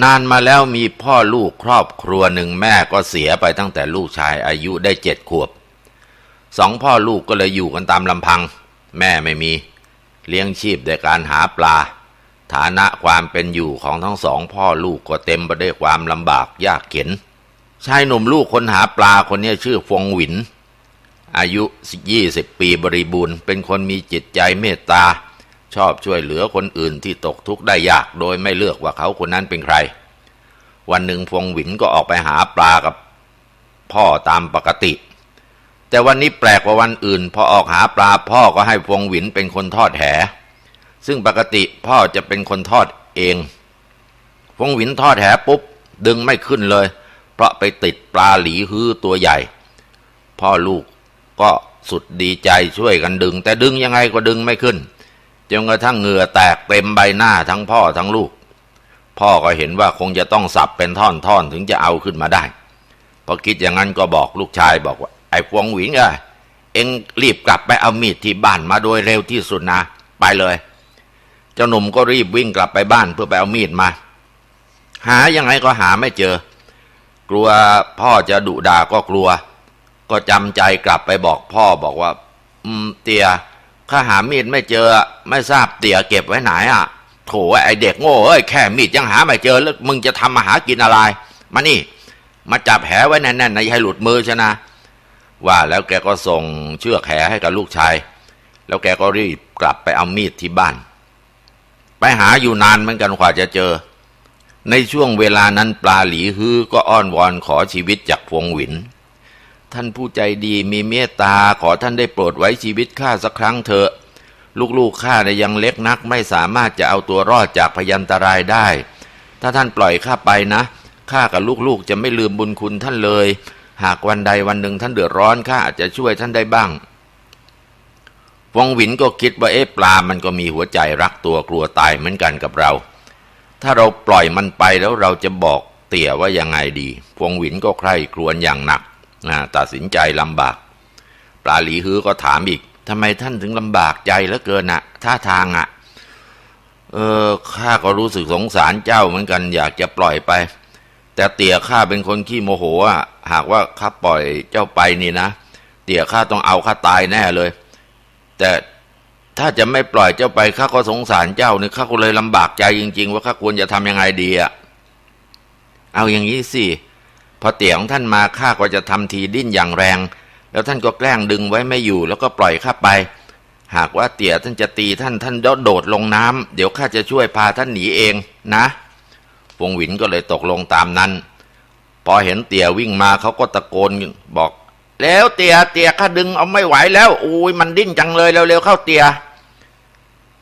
นานมาแล้วมีพ่อลูกครอบครัวหนึ่งแม่ก็เสียไปตั้งแต่ลูกชายอายุได้เจ็ดขวบสองพ่อลูกก็เลยอยู่กันตามลำพัง แม่ไม่มี เลี้ยงชีพโดยการหาปลา ฐานะความเป็นอยู่ของทั้งสองพ่อลูกก็เต็มไปด้วยความลำบากยากเข็นชายหนุ่มลูกคนหาปลาคนนี้ชื่อฟงหวิน อายุ 20 ปีบริบูรณ์ เป็นคนมีจิตใจเมตตา ชอบช่วยเหลือคนอื่นที่ตกทุกข์ได้ยากโดยไม่เลือกว่าเขาคนนั้นเป็นใคร วันหนึ่งฟงหวินก็ออกไปหาปลากับพ่อตามปกติ แต่วันนี้แปลกกว่าวันอื่น พอออกหาปลาพ่อก็ให้ฟงหวินเป็นคนทอดแห ซึ่งปกติพ่อจะเป็นคนทอดเองฟงหวินทอดแหปุ๊บดึงไม่ขึ้นเลย เพราะไปติดปลาหลีฮื้อตัวใหญ่ พ่อลูกก็สุดดีใจช่วยกันดึง แต่ดึงยังไงก็ดึงไม่ขึ้น จนกระทั่งเหงื่อแตกเต็มใบหน้าทั้งพ่อทั้งลูก พ่อก็เห็นว่าคงจะต้องสับเป็นท่อนๆ ถึงจะเอาขึ้นมาได้พอคิดอย่างนั้นก็บอกลูกชายบอกว่า ไอ้ฟวงหวิงอะเอ็งรีบกลับไปเอามีดที่บ้านมาโดยเร็วที่สุดนะ ไปเลย เจ้าหนุ่มก็รีบวิ่งกลับไปบ้านเพื่อไปเอามีดมา หายังไงก็หาไม่เจอ กลัวพ่อจะดุด่าก็กลัว ก็จำใจกลับไปบอกพ่อบอกว่า อืม เตีย ข้าหามีดไม่เจอ ไม่ทราบเตียเก็บไว้ไหนอะโถไอเด็กโง่เอ้ยแค่มีดยังหาไม่เจอแล้วมึงจะทำมาหากินอะไร มานี่ มาจับแหไว้แน่นๆนะอย่าให้หลุดมือชนะ ว่าแล้วแกก็ส่งเชือกแหให้กับลูกชาย แล้วแกก็รีบกลับไปเอามีดที่บ้าน ไปหาอยู่นานเหมือนกันกว่าจะเจอ ในช่วงเวลานั้นปลาหลีฮื้อก็อ้อนวอนขอชีวิตจากพวงหวิน ท่านผู้ใจดีมีเมตตาขอท่านได้โปรดไว้ชีวิตข้าสักครั้งเถอะ ลูกๆข้าเนี่ยยังเล็กนักไม่สามารถจะเอาตัวรอดจากพยันตรายได้ ถ้าท่านปล่อยข้าไปนะข้ากับลูกๆจะไม่ลืมบุญคุณท่านเลย หากวันใดวันหนึ่งท่านเดือดร้อนข้าอาจจะช่วยท่านได้บ้างฟงหวินก็คิดว่าเอ๊ะปลามันก็มีหัวใจรักตัวกลัวตายเหมือนกันกับเรา ถ้าเราปล่อยมันไปแล้วเราจะบอกเตี่ยว่ายังไงดีฟงหวินก็ใคร่ครวญอย่างหนัก ตัดสินใจลำบาก ปลาหลีฮือก็ถามอีกทำไมท่านถึงลำบากใจเหลือเกินอะท่าทางอะเออข้าก็รู้สึกสงสารเจ้าเหมือนกัน อยากจะปล่อยไป แต่เตี่ยข้าเป็นคนขี้โมโหอะหากว่าข้าปล่อยเจ้าไปนี่นะเตี่ยข้าต้องเอาข้าตายแน่เลย แต่ถ้าจะไม่ปล่อยเจ้าไปข้าก็สงสารเจ้าเนี่ยข้าก็เลยลำบากใจจริง ๆ ว่าข้าควรจะทำยังไงดีอะเอาอย่างนี้สิ พอเตี่ยของท่านมาข้าก็จะทำทีดิ้นอย่างแรง แล้วท่านก็แกล้งดึงไว้ไม่อยู่ แล้วก็ปล่อยข้าไป หากว่าเตี่ยท่านจะตีท่านท่านโดดลงน้ำเดี๋ยวข้าจะช่วยพาท่านหนีเองนะวงหวินก็เลยตกลงตามนั้น พอเห็นเตี่ยวิ่งมาเขาก็ตะโกนบอก แล้วเตี่ยเตี่ยข้าดึงเอาไม่ไหวแล้วอุ้ยมันดิ้นจังเลยเร็วๆเข้าเตี่ย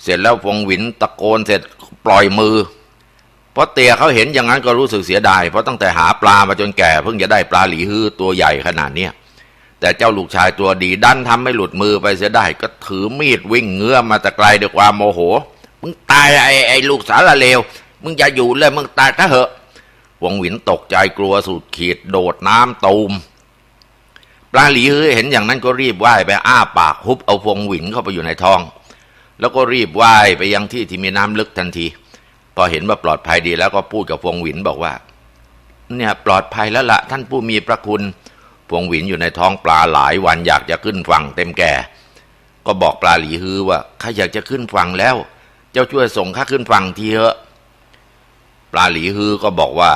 เสร็จแล้ววงหวินตะโกนเสร็จปล่อยมือ ราะเตียเขาเห็นอย่างนั้นก็รู้สึกเสียดาย เพราะตั้งแต่หาปลามาจนแก่เพิ่งจะได้ปลาหลีฮื้อตัวใหญ่ขนาดเนี้ยแต่เจ้าลูกชายตัวดีดันทำให้หลุดมือไปเสียได้ ก็ถือมีดวิ่งเงื้อมาแต่ไกลด้วยความโมโห มึงตายไอ้ไอ้ลูกสารเลว มึงอย่าอยู่เลยมึงตายถ้าเหอะ วงหวินตกใจกลัวสุดขีดโดดน้ำตูม ปลาหลีฮื้อเห็นอย่างนั้นก็รีบว่ายไปอ้าปากฮุบเอาวงหวินเข้าไปอยู่ในท้อง แล้วก็รีบว่ายไปยังที่ที่มีน้ำลึกทันที อเห็นว่าปลอดภัยดีแล้วก็พูดกับฟงหวินบอกว่า เนี่ยปลอดภัยแล้วละ่ะท่านผู้มีพระคุณฟงหวินอยู่ในท้องปลาหลายวันอยากจะขึ้นฝั่งเต็มแก่ ก็บอกปลาหลีฮือว่าข้าอยากจะขึ้นฝั่งแล้ว เจ้าช่วยส่งข้าขึ้นฝั่งทีเถอะปลาหลีฮือก็บอกว่า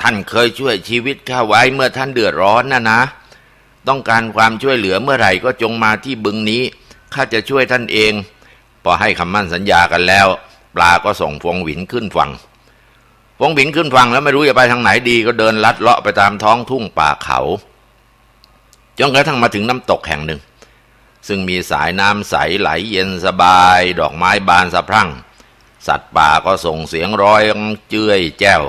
ท่านเคยช่วยชีวิตข้าไว้เมื่อท่านเดือดร้อนนะนะ ต้องการความช่วยเหลือเมื่อไหร่ก็จงมาที่บึงนี้ข้าจะช่วยท่านเองพอให้คำมั่นสัญญากันแล้ว ปลาก็ส่งฟงหวินขึ้นฝั่งฟงหวินขึ้นฝั่งแล้วไม่รู้จะไปทางไหนดีก็เดินลัดเลาะไปตามท้องทุ่งป่าเขาจนกระทั่งมาถึงน้ำตกแห่งหนึ่ง ซึ่งมีสายน้ำใสไหลเย็นสบาย ดอกไม้บานสะพรั่ง สัตว์ป่าก็ส่งเสียงร้อยเจ้ยแจ้ว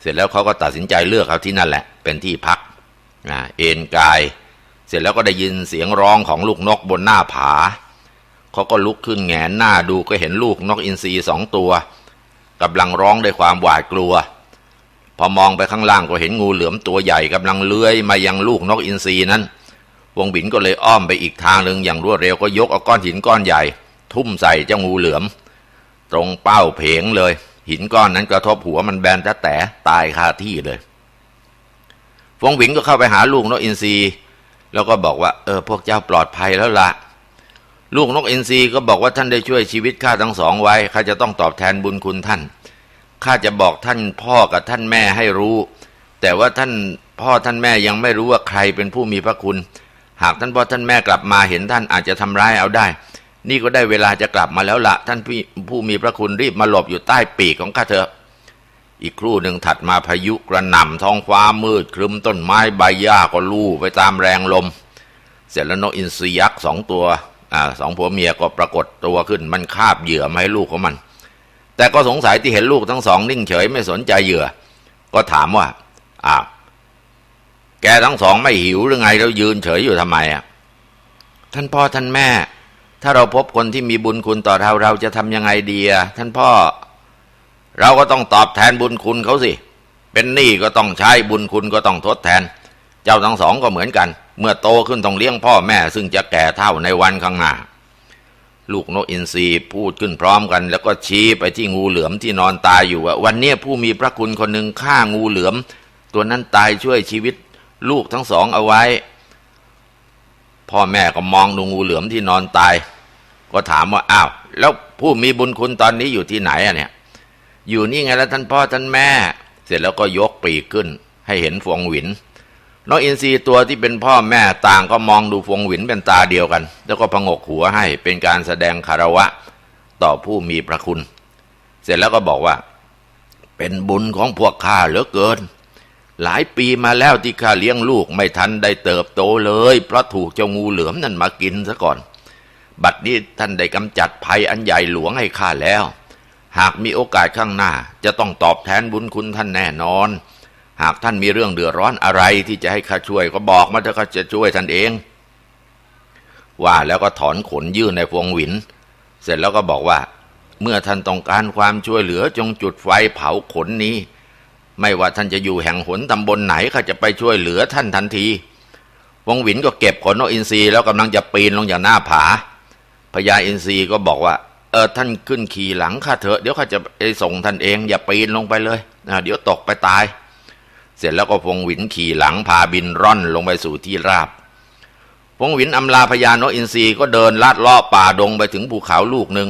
เสร็จแล้วเขาก็ตัดสินใจเลือกเอาที่นั่นแหละ เป็นที่พักเอ็นกาย เสร็จแล้วก็ได้ยินเสียงร้องของลูกนกบนหน้าผา เขาก็ลุกขึ้นแงนหน้าดูก็เห็นลูกนกอินทรีสองตัวกำลังร้องด้วยความหวาดกลัว พอมองไปข้างล่างก็เห็นงูเหลือมตัวใหญ่กำลังเลื้อยมายังลูกนกอินทรีนั้น วงบินก็เลยอ้อมไปอีกทางหนึ่งอย่างรวดเร็วก็ยกเอาก้อนหินก้อนใหญ่ ทุ่มใส่เจ้างูเหลือม ตรงเป้าเพงเลย หินก้อนนั้นกระทบหัวมันแบนแต่แต่ตายคาที่เลยฟงหวินก็เข้าไปหาลูกนกอินทรีแล้วก็บอกว่า เออพวกเจ้าปลอดภัยแล้วละ ลูกนกอินทรีก็บอกว่าท่านได้ช่วยชีวิตข้าทั้งสองไว้ข้าจะต้องตอบแทนบุญคุณท่านข้าจะบอกท่านพ่อกับท่านแม่ให้รู้ แต่ว่าท่านพ่อท่านแม่ยังไม่รู้ว่าใครเป็นผู้มีพระคุณ หากท่านพ่อท่านแม่กลับมาเห็นท่านอาจจะทำร้ายเอาได้ นี่ก็ได้เวลาจะกลับมาแล้วละท่านผู้มีพระคุณรีบมาหลบอยู่ใต้ปีกของข้าเถอะอีกครู่หนึ่งถัดมาพายุกระหน่ำท้องฟ้ามืด ครึ้มต้นไม้ใบหญ้าก็ลู่ไปตามแรงลม เสร็จแล้วนกอินทรียักษ์สองตัว สองผัวเมียก็ปรากฏตัวขึ้น มันคาบเหยื่อมาให้ลูกของมัน แต่ก็สงสัยที่เห็นลูกทั้งสองนิ่งเฉยไม่สนใจเหยื่อ ก็ถามว่าอ้าวแกทั้งสองไม่หิวหรือไงแล้วยืนเฉยอยู่ทำไมอะท่านพ่อท่านแม่ ถ้าเราพบคนที่มีบุญคุณต่อเราเราจะทำยังไงดีอะท่านพ่อ เราก็ต้องตอบแทนบุญคุณเขาสิ เป็นหนี้ก็ต้องใช้บุญคุณก็ต้องทดแทน เจ้าทั้งสองก็เหมือนกัน เมื่อโตขึ้นต้องเลี้ยงพ่อแม่ ซึ่งจะแก่เท่าในวันข้างหน้า ลูกนกอินทรีพูดขึ้นพร้อมกัน แล้วก็ชี้ไปที่งูเหลือมที่นอนตายอยู่ว่าวันนี้ผู้มีพระคุณคนหนึ่งฆ่างูเหลือม ตัวนั้นตายช่วยชีวิต ลูกทั้งสองเอาไว้ พ่อแม่ก็มองดูงูเหลือมที่นอนตาย ก็ถามว่าอ้าว แล้วผู้มีบุญคุณตอนนี้อยู่ที่ไหนอะเนี่ย อยู่นี่ไงแล้วท่านพ่อท่านแม่ เสร็จแล้วก็ยกปีกขึ้น ให้เห็นฟวงหวิน น้องอินทรีตัวที่เป็นพ่อแม่ต่างก็มองดูฟวงหวินเป็นตาเดียวกัน แล้วก็พงกหัวให้เป็นการแสดงคารวะต่อผู้มีพระคุณ เสร็จแล้วก็บอกว่า เป็นบุญของพวกข้าเหลือเกิน หลายปีมาแล้วที่ข้าเลี้ยงลูกไม่ทันได้เติบโตเลย เพราะถูกเจ้างูเหลือมนั่นมากินซะก่อน บัดนี้ท่านได้กำจัดภัยอันใหญ่หลวงให้ข้าแล้ว หากมีโอกาสข้างหน้า จะต้องตอบแทนบุญคุณท่านแน่นอน หากท่านมีเรื่องเดือดร้อนอะไรที่จะให้ข้าช่วยก็บอกมาเถอะข้าจะช่วยท่านเอง ว่าแล้วก็ถอนขนยื่นในพวงหวิน เสร็จแล้วก็บอกว่า เมื่อท่านต้องการความช่วยเหลือจงจุดไฟเผาขนนี้ ไม่ว่าท่านจะอยู่แห่งหนตำบลไหนข้าจะไปช่วยเหลือท่านทันทีวงหวินก็เก็บขนนกอินทรีแล้วกำลังจะปีนลงจากหน้าผาพญาอินทรีก็บอกว่าเออท่านขึ้นขี่หลังข้าเถอะเดี๋ยวข้าจะไปส่งท่านเอง อย่าปีนลงไปเลยนะเดี๋ยวตกไปตาย เสร็จแล้วก็พงหวินขี่หลังพาบินร่อนลงไปสู่ที่ราบ พงหวินอำลาพญานกอินทรีก็เดินลาดเลาะป่าดงไปถึงภูเขาลูกหนึ่ง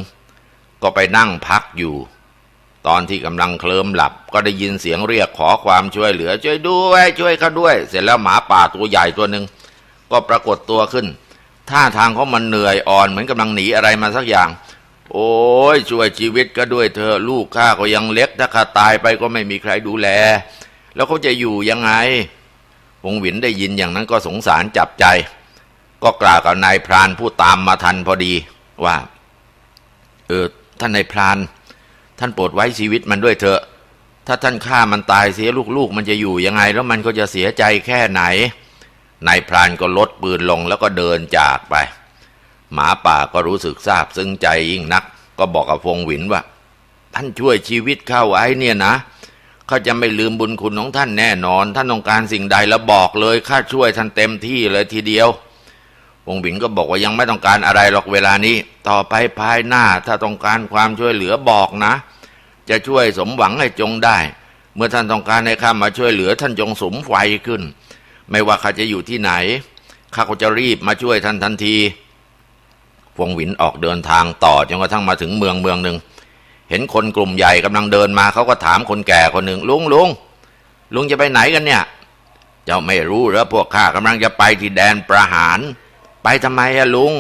ก็ไปนั่งพักอยู่ ตอนที่กำลังเคลิมหลับก็ได้ยินเสียงเรียกขอความช่วยเหลือ ช่วยด้วยช่วยข้าด้วย เสร็จแล้วหมาป่าตัวใหญ่ตัวหนึ่งก็ปรากฏตัวขึ้น ท่าทางเขามันเหนื่อยอ่อนเหมือนกำลังหนีอะไรมาสักอย่าง โอ้ยช่วยชีวิตก็ด้วยเธอลูกข้าก็ยังเล็กถ้าข้าตายไปก็ไม่มีใครดูแล แล้วเขาจะอยู่ยังไง วงหวินได้ยินอย่างนั้นก็สงสารจับใจ ก็กล่าวกับนายพรานผู้ตามมาทันพอดีว่า เออท่านนายพราน ท่านโปรดไว้ชีวิตมันด้วยเถอะ ถ้าท่านฆ่ามันตายเสียลูกๆ มันจะอยู่ยังไง แล้วมันก็จะเสียใจแค่ไหนนายพรานก็ลดปืนลงแล้วก็เดินจากไป หมาป่าก็รู้สึกซาบซึ้งใจยิ่งนัก ก็บอกกับฟงหวินว่า ท่านช่วยชีวิตเข้าไว้เนี่ยนะ เขาจะไม่ลืมบุญคุณของท่านแน่นอน ท่านต้องการสิ่งใดแล้วบอกเลยข้าช่วยท่านเต็มที่เลยทีเดียวฟงหวินก็บอกว่ายังไม่ต้องการอะไรหรอกเวลานี้ ต่อไปภายหน้าถ้าต้องการความช่วยเหลือบอกนะ จะช่วยสมหวังให้จงได้ เมื่อท่านต้องการให้ข้ามาช่วยเหลือท่านจงสมไฟขึ้น ไม่ว่าข้าจะอยู่ที่ไหนข้าก็จะรีบมาช่วยท่านทันทีวงหวินออกเดินทางต่อจนกระทั่งมาถึงเมืองเมืองหนึ่ง เห็นคนกลุ่มใหญ่กำลังเดินมาเขาก็ถามคนแก่คนหนึ่งลุงลุงลุงจะไปไหนกันเนี่ย เจ้าไม่รู้หรือพวกข้ากำลังจะไปที่แดนประหาร ไปทำไมอะลุง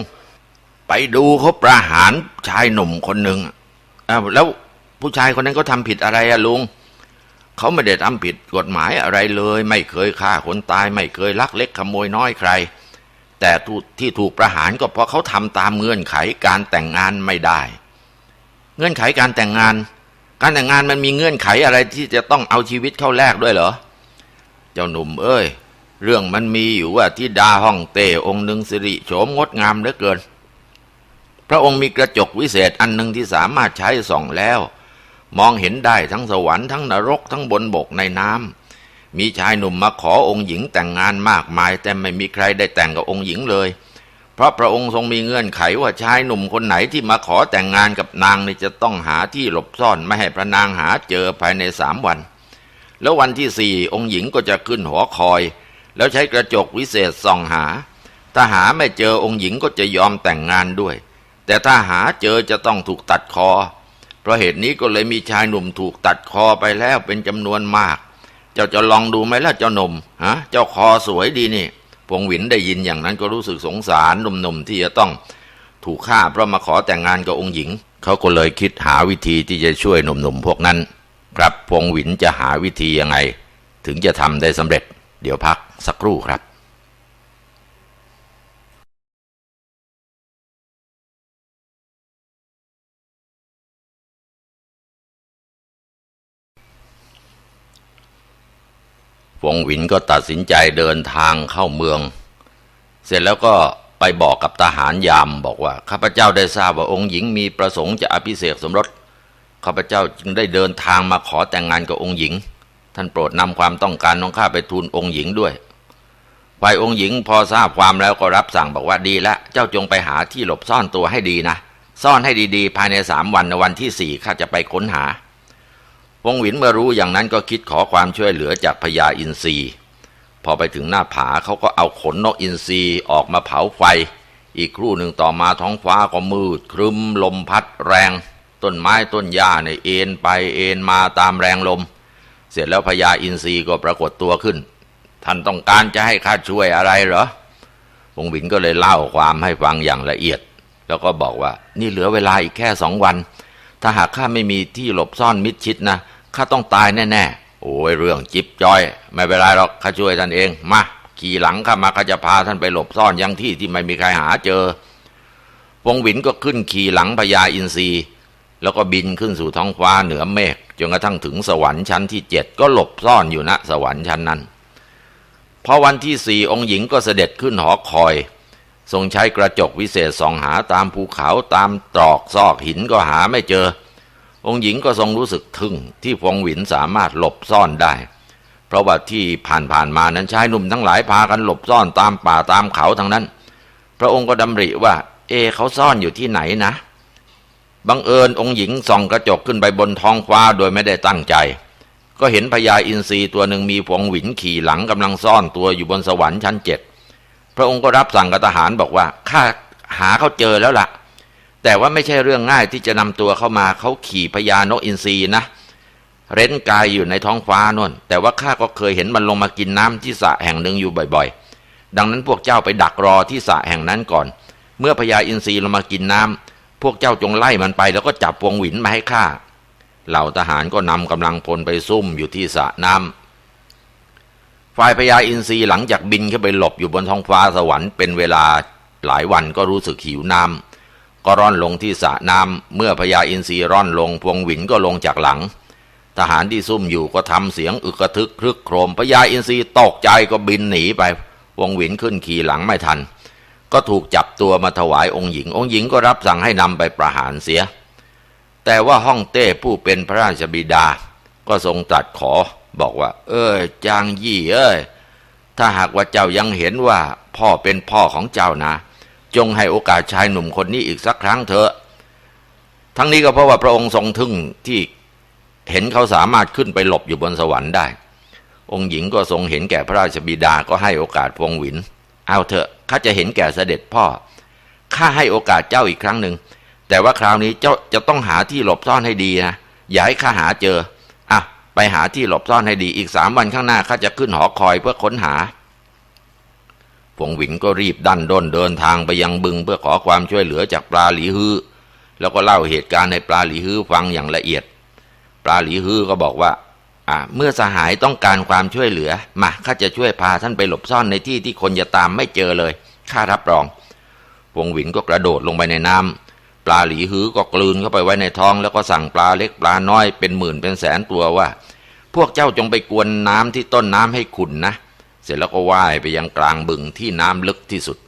ไปดูเขาประหารชายหนุ่มคนหนึ่งอ้าวแล้วผู้ชายคนนั้นเขาทาผิดอะไรอะลุงเขาไม่ได้ทำผิดกฎหมายอะไรเลย ไม่เคยฆ่าคนตาย ไม่เคยลักเล็กขโมยน้อยใคร แต่ที่ถูกประหารก็เพราะเขาทำตามเงื่อนไขการแต่งงานไม่ได้ เงื่อนไขการแต่งงาน การแต่งงานมันมีเงื่อนไขอะไรที่จะต้องเอาชีวิตเข้าแลกด้วยเหรอ เจ้าหนุ่มเอ้ย เรื่องมันมีอยู่ว่าที่ดาห้องเต้องค์หนึ่งสิริโฉมงดงามเหลือเกิน พระองค์มีกระจกวิเศษอันหนึ่งที่สามารถใช้ส่องแล้ว มองเห็นได้ทั้งสวรรค์ทั้งนรกทั้งบนบกในน้ำมีชายหนุ่มมาขอองค์หญิงแต่งงานมากมาย แต่ไม่มีใครได้แต่งกับองค์หญิงเลย เพราะพระองค์ทรงมีเงื่อนไขว่าชายหนุ่มคนไหนที่มาขอแต่งงานกับนางนี่จะต้องหาที่หลบซ่อนไม่ให้พระนางหาเจอภายในสามวัน แล้ววันที่สี่องค์หญิงก็จะขึ้นหอคอย แล้วใช้กระจกวิเศษส่องหา ถ้าหาไม่เจอองค์หญิงก็จะยอมแต่งงานด้วย แต่ถ้าหาเจอจะต้องถูกตัดคอ เพราะเหตุนี้ก็เลยมีชายหนุ่มถูกตัดคอไปแล้วเป็นจำนวนมาก เจ้าจะลองดูไหมล่ะเจ้าหนุ่มฮะเจ้าคอสวยดีนี่ พงหวินได้ยินอย่างนั้นก็รู้สึกสงสารหนุ่มๆที่จะต้องถูกฆ่าเพราะมาขอแต่งงานกับองค์หญิง เขาก็เลยคิดหาวิธีที่จะช่วยหนุ่มๆพวกนั้น ครับพงหวินจะหาวิธียังไง ถึงจะทำได้สำเร็จ เดี๋ยวพักสักครู่ครับ ฟงหวินก็ตัดสินใจเดินทางเข้าเมือง เสร็จแล้วก็ไปบอกกับทหารยามบอกว่าข้าพเจ้าได้ทราบว่าองค์หญิงมีประสงค์จะอภิเษกสมรสข้าพเจ้าจึงได้เดินทางมาขอแต่งงานกับองค์หญิง ท่านโปรดนำความต้องการของข้าไปทูลองค์หญิงด้วยฝ่ายองค์หญิงพอทราบความแล้วก็รับสั่งบอกว่าดีละเจ้าจงไปหาที่หลบซ่อนตัวให้ดีนะ ซ่อนให้ดีๆ ภายในสามวันในวันที่สี่ข้าจะไปค้นหา วงหวินเมื่อรู้อย่างนั้นก็คิดขอความช่วยเหลือจากพญาอินทรีพอไปถึงหน้าผาเขาก็เอาขนนกอินทรีออกมาเผาไฟ อีกครู่หนึ่งต่อมาท้องฟ้าก็มืด ครึ้มลมพัดแรง ต้นไม้ต้นหญ้าในยเอ็นไปเอ็นมาตามแรงลม เสร็จแล้วพญาอินทรีก็ปรากฏตัวขึ้น ท่านต้องการจะให้ข้าช่วยอะไรเหรอวงหวินก็เลยเล่าความให้ฟังอย่างละเอียด แล้วก็บอกว่านี่เหลือเวลาอีกแค่สองวัน ถ้าหากข้าไม่มีที่หลบซ่อนมิดชิดนะข้าต้องตายแน่ๆ โอ้ยเรื่องจิบจอย ไม่เป็นไรหรอกข้าช่วยท่านเอง มา ขี่หลังข้ามาข้าจะพาท่านไปหลบซ่อนยังที่ที่ไม่มีใครหาเจอวงหวินก็ขึ้นขี่หลังพญาอินทรีแล้วก็บินขึ้นสู่ท้องฟ้าเหนือเมฆจนกระทั่งถึงสวรรค์ชั้นที่เจ็ดก็หลบซ่อนอยู่ณสวรรค์ชั้นนั้นพอวันที่สี่องค์หญิงก็เสด็จขึ้นหอคอย ทรงใช้กระจกวิเศษส่องหาตามภูเขาตามตรอกซอกหินก็หาไม่เจอ องค์หญิงก็ทรงรู้สึกทึ่งที่ฟงหวินสามารถหลบซ่อนได้ เพราะว่าที่ผ่านๆมานั้นชายหนุ่มทั้งหลายพากันหลบซ่อนตามป่าตามเขาทั้งนั้น พระองค์ก็ดำริว่า เอเขาซ่อนอยู่ที่ไหนนะบังเอิญองค์หญิงส่องกระจกขึ้นไปบนท้องฟ้าโดยไม่ได้ตั้งใจ ก็เห็นพญาอินทรีตัวหนึ่งมีฟงหวินขี่หลังกำลังซ่อนตัวอยู่บนสวรรค์ชั้นเจ็ด พระองค์ก็รับสั่งกับทหารบอกว่าข้าหาเขาเจอแล้วล่ะ แต่ว่าไม่ใช่เรื่องง่ายที่จะนำตัวเข้ามาเขาขี่พญานกอินทรีนะ เร้นกายอยู่ในท้องฟ้านนแต่ว่าข้าก็เคยเห็นมันลงมากินน้ำที่สระแห่งหนึ่งอยู่บ่อยๆ ดังนั้นพวกเจ้าไปดักรอที่สระแห่งนั้นก่อน เมื่อพญาอินทรีลงมากินน้ำพวกเจ้าจงไล่มันไป แล้วก็จับพวงหวินมาให้ข้าเหล่าทหารก็นำกำลังพลไปซุ่มอยู่ที่สระน้ำ ฝ่ายพญาอินทรีหลังจากบินขึ้นไปหลบอยู่บนท้องฟ้าสวรรค์เป็นเวลาหลายวันก็รู้สึกหิวน้ำก็ร่อนลงที่สระน้ำเมื่อพญาอินทรีร่อนลงพวงหวินก็ลงจากหลัง ทหารที่ซุ่มอยู่ก็ทำเสียงอึกระทึกครึกโครมพญาอินทรีตกใจก็บินหนีไปพวงหวินขึ้นขี่หลังไม่ทัน ก็ถูกจับตัวมาถวายองค์หญิง องค์หญิงก็รับสั่งให้นำไปประหารเสีย แต่ว่าห้องเต้ผู้เป็นพระราชบิดาก็ทรงตรัสขอ บอกว่า เออจางยี่เอ้ยถ้าหากว่าเจ้ายังเห็นว่าพ่อเป็นพ่อของเจ้านะ จงให้โอกาสชายหนุ่มคนนี้อีกสักครั้งเถอะ ทั้งนี้ก็เพราะว่าพระองค์ทรงทึ่งที่เห็นเขาสามารถขึ้นไปหลบอยู่บนสวรรค์ได้ องค์หญิงก็ทรงเห็นแก่พระราชบิดาก็ให้โอกาสพวงหวิน เอาเถอะข้าจะเห็นแก่เสด็จพ่อข้าให้โอกาสเจ้าอีกครั้งหนึ่งแต่ว่าคราวนี้เจ้าจะต้องหาที่หลบซ่อนให้ดีนะอย่าให้ข้าหาเจอ ไปหาที่หลบซ่อนให้ดีอีกสามวันข้างหน้าข้าจะขึ้นหอคอยเพื่อค้นหาพวงหวินก็รีบดันด้นเดินทางไปยังบึงเพื่อขอความช่วยเหลือจากปลาหลีฮือแล้วก็เล่าเหตุการณ์ให้ปลาหลีฮือฟังอย่างละเอียด ปลาหลีฮือก็บอกว่าอ่าเมื่อสหายต้องการความช่วยเหลือมาข้าจะช่วยพาท่านไปหลบซ่อนในที่ที่คนจะตามไม่เจอเลยข้ารับรองพวงหวินก็กระโดดลงไปในน้ำปลาหลีฮือก็กลืนเข้าไปไว้ในท้อง แล้วก็สั่งปลาเล็กปลาน้อยเป็นหมื่นเป็นแสนตัวว่า พวกเจ้าจงไปกวนน้ำที่ต้นน้ำให้ขุนนะ เสร็จแล้วก็ว่ายไปยังกลางบึงที่น้ำลึกที่สุด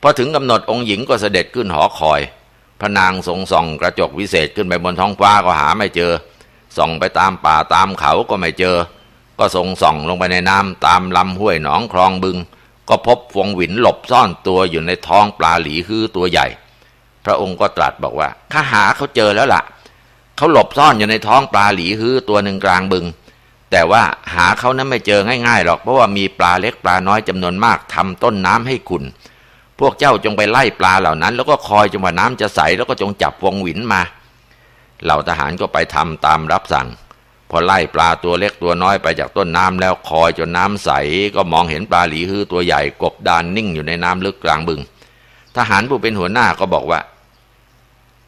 พอถึงกำหนดองค์หญิงก็เสด็จขึ้นหอคอย พระนางทรงส่องกระจกวิเศษขึ้นไปบนท้องฟ้าก็หาไม่เจอ ส่องไปตามป่าตามเขาก็ไม่เจอ ก็ทรงส่องลงไปในน้ำตามลำห้วยหนองคลองบึง ก็พบฟงหวินหลบซ่อนตัวอยู่ในท้องปลาหลีฮือตัวใหญ่ พระองค์ก็ตรัสบอกว่าข้าหาเขาเจอแล้วล่ะ เขาหลบซ่อนอยู่ในท้องปลาหลีฮือตัวหนึ่งกลางบึง แต่ว่าหาเขานั้นไม่เจอง่ายๆหรอกเพราะว่ามีปลาเล็กปลาน้อยจำนวนมากทำต้นน้ำให้ขุนพวกเจ้าจงไปไล่ปลาเหล่านั้น แล้วก็คอยจนกว่าน้ำจะใสแล้วก็จงจับวงหวินมา เหล่าทหารก็ไปทำตามรับสั่ง พอไล่ปลาตัวเล็กตัวน้อยไปจากต้นน้ำแล้วคอยจนน้ำใส ก็มองเห็นปลาหลีฮือตัวใหญ่กบดานนิ่งอยู่ในน้ำลึกกลางบึง ทหารผู้เป็นหัวหน้าก็บอกว่า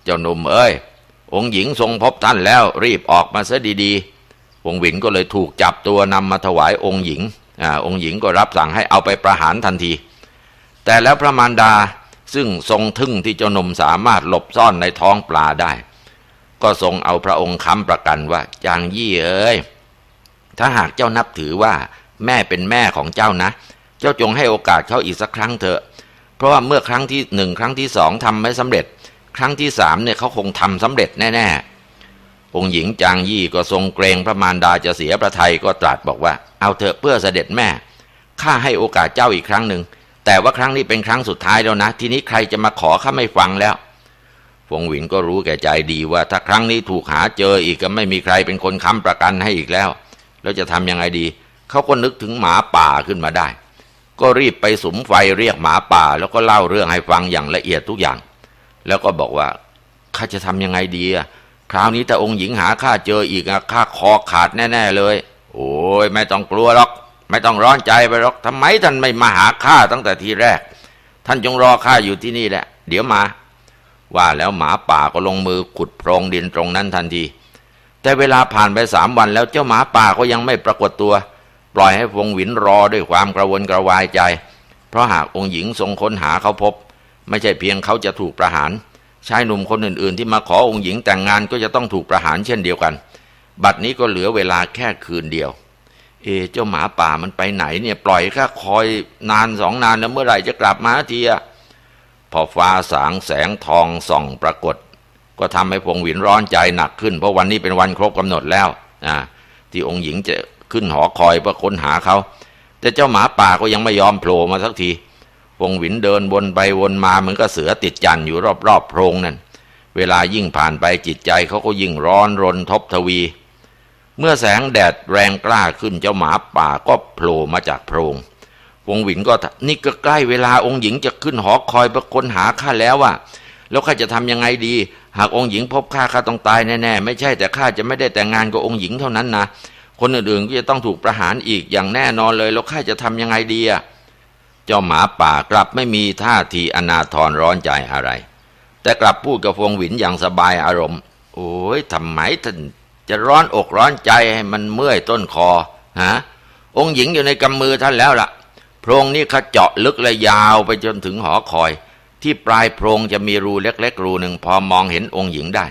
เจ้าหนุ่มเอ้ย องค์หญิงทรงพบท่านแล้วรีบออกมาซะดีๆวงหวินก็เลยถูกจับตัวนำมาถวายองค์หญิงอ่าองค์หญิงก็รับสั่งให้เอาไปประหารทันที แต่แล้วพระมารดาซึ่งทรงทึ่งที่เจ้าหนุ่มสามารถหลบซ่อนในท้องปลาได้ ก็ทรงเอาพระองค์ค้ำประกันว่าจางยี่เอ้ยถ้าหากเจ้านับถือว่าแม่เป็นแม่ของเจ้านะ เจ้าจงให้โอกาสเขาอีกสักครั้งเถอะ เพราะว่าเมื่อครั้งที่หนึ่งครั้งที่สองทำไม่สำเร็จ ครั้งที่สามเนี่ยเขาคงทำสำเร็จแน่ๆองค์หญิงจางยี่ก็ทรงเกรงพระมารดาจะเสียพระทัยก็ตรัสบอกว่า เอาเถอะเพื่อเสด็จแม่ข้าให้โอกาสเจ้าอีกครั้งหนึ่งแต่ว่าครั้งนี้เป็นครั้งสุดท้ายแล้วนะ ทีนี้ใครจะมาขอข้าไม่ฟังแล้วฟงหวินก็รู้แก่ใจดีว่าถ้าครั้งนี้ถูกหาเจออีกก็ไม่มีใครเป็นคนค้ำประกันให้อีกแล้ว แล้วจะทำยังไงดีเขาก็นึกถึงหมาป่าขึ้นมาได้ ก็รีบไปสุมไฟเรียกหมาป่า แล้วก็เล่าเรื่องให้ฟังอย่างละเอียดทุกอย่าง แล้วก็บอกว่าข้าจะทำยังไงดีอะคราวนี้ถ้าองค์หญิงหาข้าเจออีกอะข้าคอขาดแน่ ๆ เลย โอ้ยไม่ต้องกลัวหรอก ไม่ต้องร้อนใจไปหรอกทำไมท่านไม่มาหาข้าตั้งแต่ทีแรก ท่านจงรอข้าอยู่ที่นี่แหละ เดี๋ยวมา ว่าแล้วหมาป่าก็ลงมือขุดโพรงดินตรงนั้นทันที แต่เวลาผ่านไปสามวันแล้วเจ้าหมาป่าก็ยังไม่ปรากฏตัว ปล่อยให้ฟงหวินรอด้วยความกระวนกระวายใจ เพราะหากองค์หญิงทรงค้นหาเขาพบ ไม่ใช่เพียงเขาจะถูกประหารชายหนุ่มคนอื่นๆ ที่มาขอองค์หญิงแต่งงานก็จะต้องถูกประหารเช่นเดียวกัน บัดนี้ก็เหลือเวลาแค่คืนเดียว เอ เจ้าหมาป่ามันไปไหนเนี่ยปล่อยข้าคอยนานสองนานแล้วเมื่อไหร่จะกลับมาทีอะพอฟ้าสางแสงทองส่องปรากฏ ก็ทำให้พงหวินร้อนใจหนักขึ้น เพราะวันนี้เป็นวันครบกำหนดแล้วอ่าที่องค์หญิงจะขึ้นหอคอยเพื่อค้นหาเขา แต่เจ้าหมาป่าก็ยังไม่ยอมโผล่มาสักที วงหวินเดินวนไปวนมาเหมือนก็เสือติดจันอยู่รอบๆโพรงนั่นเวลายิ่งผ่านไปจิตใจเขาก็ยิ่งร้อนรนทบทวี เมื่อแสงแดดแรงกล้าขึ้นเจ้าหมาป่าก็โผล่มาจากโพรงวงหวินก็นี่ก็ใกล้เวลาองค์หญิงจะขึ้นหอคอยเพื่อค้นหาข้าแล้วอะแล้วข้าจะทำยังไงดี หากองค์หญิงพบข้าข้าต้องตายแน่ๆไม่ใช่แต่ข้าจะไม่ได้แต่งงานกับองค์หญิงเท่านั้นนะคนอื่นๆก็จะต้องถูกประหารอีกอย่างแน่นอนเลย แล้วข้าจะทำยังไงดีอะ เจ้าหมาป่ากลับไม่มีท่าทีอนาทรร้อนใจอะไร แต่กลับพูดกับฟงหวินอย่างสบายอารมณ์ โอ้ยทำไมท่านจะร้อนอกร้อนใจให้มันเมื่อยต้นคอฮะองค์หญิงอยู่ในกำมือท่านแล้วล่ะ โพรงนี้เขาเจาะลึกและยาวไปจนถึงหอคอย ที่ปลายโพรงจะมีรูเล็กๆรูหนึ่งพอมองเห็นองค์หญิงได้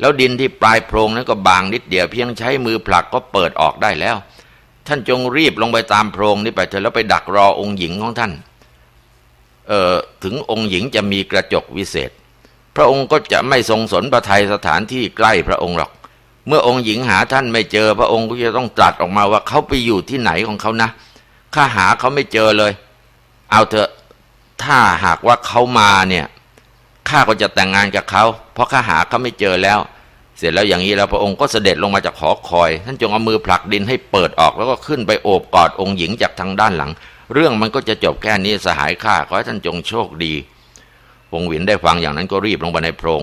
แล้วดินที่ปลายโพรงนั้นก็บางนิดเดียวเพียงใช้มือผลักก็เปิดออกได้แล้ว ท่านจงรีบลงไปตามโพรงนี้ไปเถอะแล้วไปดักรอองค์หญิงของท่าน เอ่อถึงองค์หญิงจะมีกระจกวิเศษ พระองค์ก็จะไม่ทรงสนประทัยสถานที่ใกล้พระองค์หรอก เมื่อองค์หญิงหาท่านไม่เจอ พระองค์ก็จะต้องตรัสออกมาว่าเขาไปอยู่ที่ไหนของเขานะข้าหาเขาไม่เจอเลย เอาเถอะถ้าหากว่าเขามาเนี่ยข้าก็จะแต่งงานกับเขา เพราะข้าหาเขาไม่เจอแล้ว เสร็จแล้วอย่างนี้แล้วพระองค์ก็เสด็จลงมาจากหอคอย ท่านจงเอามือผลักดินให้เปิดออกแล้วก็ขึ้นไปโอบกอดองค์หญิงจากทางด้านหลัง เรื่องมันก็จะจบแค่นี้สหายข้าขอให้ท่านจงโชคดี วงหวินได้ฟังอย่างนั้นก็รีบลงไปในโพรง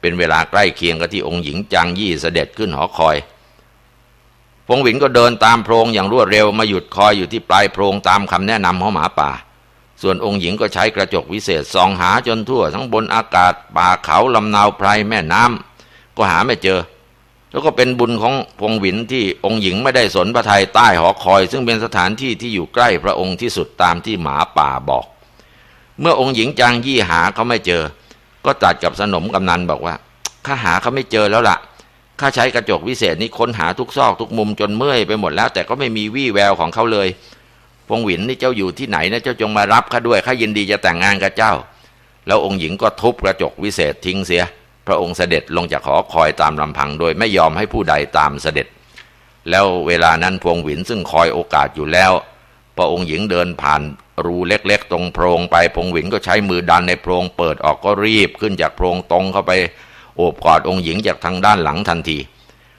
เป็นเวลาใกล้เคียงกับที่องค์หญิงจางยี่เสด็จขึ้นหอคอยวงหวินก็เดินตามโพรงอย่างรวดเร็วมาหยุดคอยอยู่ที่ปลายโพรงตามคำแนะนำของหมาป่า ส่วนองค์หญิงก็ใช้กระจกวิเศษส่องหาจนทั่ว ทั้งบนอากาศป่าเขาลำนาวไพรแม่น้ำ ก็หาไม่เจอ แล้วก็เป็นบุญของพงหวินที่องค์หญิงไม่ได้สนพระทัยใต้หอคอย ซึ่งเป็นสถานที่ที่อยู่ใกล้พระองค์ที่สุดตามที่หมาป่าบอก เมื่อองค์หญิงจางยี่หาเขาไม่เจอ ก็ตรัสกับสนมกำนันบอกว่าข้าหาเขาไม่เจอแล้วล่ะข้าใช้กระจกวิเศษนี้ค้นหาทุกซอกทุกมุมจนเมื่อยไปหมดแล้ว แต่ก็ไม่มีวี่แววของเขาเลยพงหวินนี่เจ้าอยู่ที่ไหนนะเจ้าจงมารับข้าด้วยข้ายินดีจะแต่งงานกับเจ้า แล้วองค์หญิงก็ทุบกระจกวิเศษทิ้งเสีย พระองค์เสด็จลงจากหอคอยตามลำพังโดยไม่ยอมให้ผู้ใดตามเสด็จ แล้วเวลานั้นพวงหวินซึ่งคอยโอกาสอยู่แล้วพอองค์หญิงเดินผ่านรูเล็กๆ ตรงโพรงไปพงหวินก็ใช้มือดันในโพรงเปิดออกก็รีบขึ้นจากโพรงตรงเข้าไปโอบกอดองค์หญิงจากทางด้านหลังทันที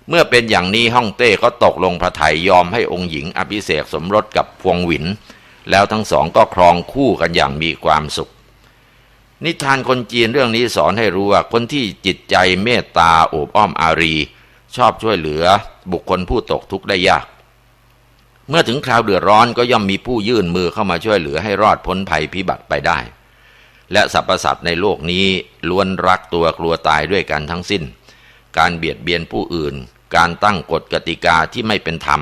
เมื่อเป็นอย่างนี้ฮ่องเต้ก็ตกลงพระไทยยอมให้องค์หญิงอภิเษกสมรสกับพวงหวิน แล้วทั้งสองก็ครองคู่กันอย่างมีความสุข นิทานคนจีนเรื่องนี้สอนให้รู้ว่าคนที่จิตใจเมตตาโอบอ้อมอารี ชอบช่วยเหลือ บุคคลผู้ตกทุกข์ได้ยาก เมื่อถึงคราวเดือดร้อนก็ย่อมมีผู้ยื่นมือเข้ามาช่วยเหลือให้รอดพ้นภัยพิบัติไปได้ และสรรพสัตว์ในโลกนี้ล้วนรักตัวกลัวตายด้วยกันทั้งสิ้น การเบียดเบียนผู้อื่น การตั้งกฎกติกาที่ไม่เป็นธรรม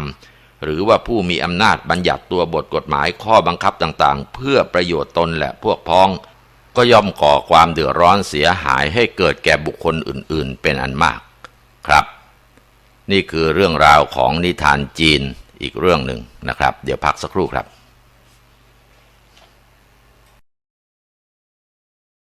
หรือว่าผู้มีอำนาจบัญญัติตัวบทกฎหมายข้อบังคับต่างๆ เพื่อประโยชน์ตนและพวกพ้อง ก็ย่อมก่อความเดือดร้อนเสียหายให้เกิดแก่บุคคลอื่นๆ เป็นอันมากครับ นี่คือเรื่องราวของนิทานจีนอีกเรื่องหนึ่งนะครับ เดี๋ยวพักสักครู่ครับ